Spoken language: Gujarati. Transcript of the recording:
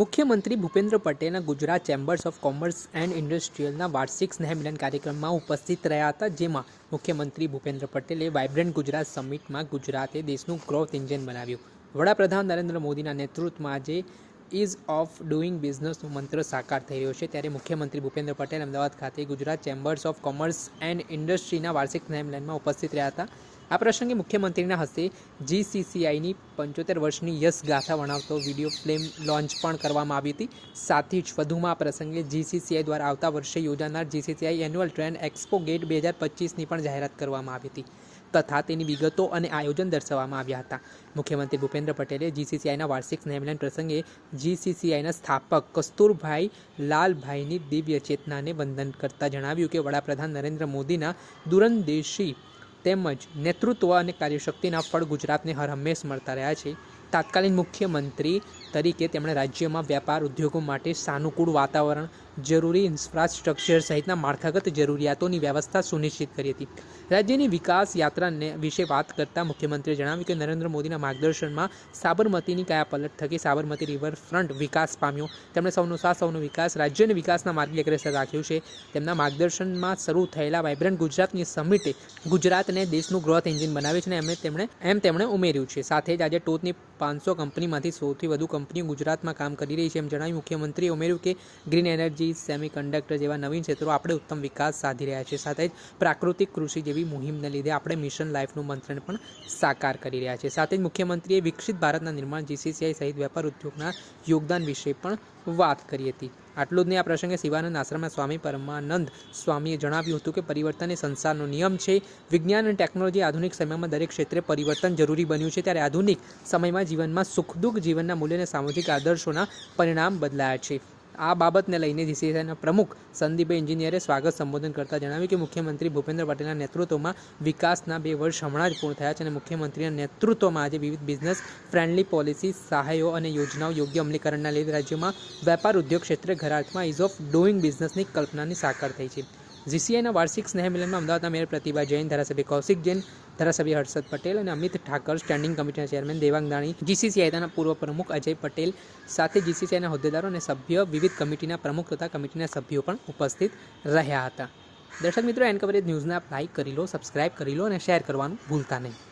મુખ્યમંત્રી ભૂપેન્દ્ર પટેલના Gujarat chambers of commerce and ઇન્ડસ્ટ્રીયલના વાર્ષિક સ્નેહ મિલન કાર્યક્રમમાં ઉપસ્થિત રહ્યા હતા, જેમાં મુખ્યમંત્રી ભૂપેન્દ્ર પટેલે વાઇબ્રન્ટ ગુજરાત સમિટમાં ગુજરાતે દેશનું ગ્રોથ એન્જિન બનાવ્યું. વડાપ્રધાન નરેન્દ્ર મોદીના નેતૃત્વમાં આજે ઇઝ ઓફ ડુઇંગ બિઝનેસનો મંત્ર સાકાર થઈ રહ્યો છે. ત્યારે મુખ્યમંત્રી ભૂપેન્દ્ર પટેલ અમદાવાદ ખાતે Gujarat chambers of commerce and ઇન્ડસ્ટ્રીના વાર્ષિક સ્નેહ મિલનમાં ઉપસ્થિત રહ્યા હતા. આ પ્રસંગે મુખ્યમંત્રીના હસ્તે જીસીસીઆઈની પંચોતેર વર્ષની યશ ગાથા વણાવતો વીડિયો ફિલ્મ લોન્ચ પણ કરવામાં આવી હતી. સાથે જ વધુમાં આ પ્રસંગે જીસીસીઆઈ દ્વારા આવતા વર્ષે યોજાનાર જીસીસીઆઈ એન્યુઅલ ટ્રેન એક્સપો ગેટ બે હજાર પચીસની પણ જાહેરાત કરવામાં આવી હતી તથા તેની વિગતો અને આયોજન દર્શાવવામાં આવ્યા હતા. મુખ્યમંત્રી ભૂપેન્દ્ર પટેલે જીસીસીઆઈના વાર્ષિક સ્નેહમિલન પ્રસંગે જીસીસીઆઈના સ્થાપક કસ્તુરભાઈ લાલભાઈની દિવ્ય ચેતનાને વંદન કરતા જણાવ્યું કે વડાપ્રધાન નરેન્દ્ર મોદીના દૂરંદેશી તેમજ નેતૃત્વ અને કાર્યશક્તિના ફળ ગુજરાતને હર હંમેશ મળતા રહ્યા છે. તાત્કાલિન મુખ્યમંત્રી તરીકે તેમણે રાજ્યમાં વેપાર ઉદ્યોગો માટે સાનુકૂળ વાતાવરણ, જરૂરી ઇન્ફ્રાસ્ટ્રક્ચર સહિતના માળખાગત જરૂરિયાતોની વ્યવસ્થા સુનિશ્ચિત કરી હતી. રાજ્યની વિકાસ યાત્રાને વિશે વાત કરતાં મુખ્યમંત્રીએ જણાવ્યું કે નરેન્દ્ર મોદીના માર્ગદર્શનમાં સાબરમતીની કાયાપલટ થકી સાબરમતી રિવરફ્રન્ટ વિકાસ પામ્યો. તેમણે સૌનો સાથ, સૌનો વિકાસ, રાજ્યને વિકાસના માર્ગે અગ્રેસર રાખ્યું છે. તેમના માર્ગદર્શનમાં શરૂ થયેલા વાઇબ્રન્ટ ગુજરાતની સમિટે ગુજરાતને દેશનું ગ્રોથ એન્જિન બનાવ્યું છે અને એમ તેમણે એમ તેમણે ઉમેર્યું છે. સાથે જ આજે ટોચની પાંચસો કંપનીમાંથી સૌથી વધુ કંપનીઓ ગુજરાતમાં કામ કરી રહી છે એમ જણાવી મુખ્યમંત્રીએ ઉમેર્યું કે ગ્રીન એનર્જી સેમી કંડક્ટર જેવા નવીન ક્ષેત્રો આપણે ઉત્તમ વિકાસ સાધી રહ્યા છે સાથે જ પ્રાકૃતિક કૃષિ જેવી મુહિમને લીધે આપણે મિશન લાઈફનું મંત્રણ પણ સાકાર કરી રહ્યા છે સાથે જ મુખ્યમંત્રીએ વિકસિત ભારતના નિર્માણ જીસીસીઆઈ સહિત વેપાર ઉદ્યોગના યોગદાન વિશે પણ વાત કરી હતી. આટલું જ નહીં, આ પ્રસંગે શિવાનંદ આશ્રમના સ્વામી પરમાનંદ સ્વામીએ જણાવ્યું હતું કે પરિવર્તન એ સંસારનો નિયમ છે. વિજ્ઞાન અને ટેકનોલોજી આધુનિક સમયમાં દરેક ક્ષેત્રે પરિવર્તન જરૂરી બન્યું છે. ત્યારે આધુનિક સમયમાં જીવનમાં સુખ દુઃખ જીવનના મૂલ્યને સામાજિક આદર્શોના પરિણામ બદલાયા છે. આ બાબતને લઈને જીસીસીના પ્રમુખ સંદીપભાઈ એન્જિનિયરે સ્વાગત સંબોધન કરતા જણાવ્યું કે મુખ્યમંત્રી ભૂપેન્દ્ર પટેલના નેતૃત્વમાં વિકાસના બે વર્ષ હમણાં જ પૂર્ણ થયા છે અને મુખ્યમંત્રીના નેતૃત્વમાં આજે વિવિધ બિઝનેસ ફ્રેન્ડલી પોલિસી, સહાયો અને યોજનાઓ યોગ્ય અમલીકરણના લીધે રાજ્યમાં વેપાર ઉદ્યોગ ક્ષેત્રે ઘરાટમાં ઇઝ ઓફ ડુઈંગ બિઝનેસની કલ્પનાની સાકાર થઈ છે. જીસીઆઈના વાર્ષિક સ્નેહ મિલનમાં અમદાવાદના મેયર પ્રતિભા જૈન, ધારાસભ્ય કૌશિક જૈન, ધારાસભ્ય હર્ષદ પટેલ અને અમિત ઠાકર, સ્ટેન્ડિંગ કમિટીના ચેરમેન દેવાંગ દાણી જીસીસીઆઈના પૂર્વ પ્રમુખ અજય પટેલ સાથે જીસીસીઆઈના હોદ્દેદારો અને સભ્ય, વિવિધ કમિટીના પ્રમુખ તથા કમિટીના સભ્યો પણ ઉપસ્થિત રહ્યા હતા. દર્શક મિત્રો, એન કવરેજ ન્યૂઝને લાઇક કરી લો સબસ્ક્રાઇબ કરી લો અને શેર કરવાનું ભૂલતા નહીં.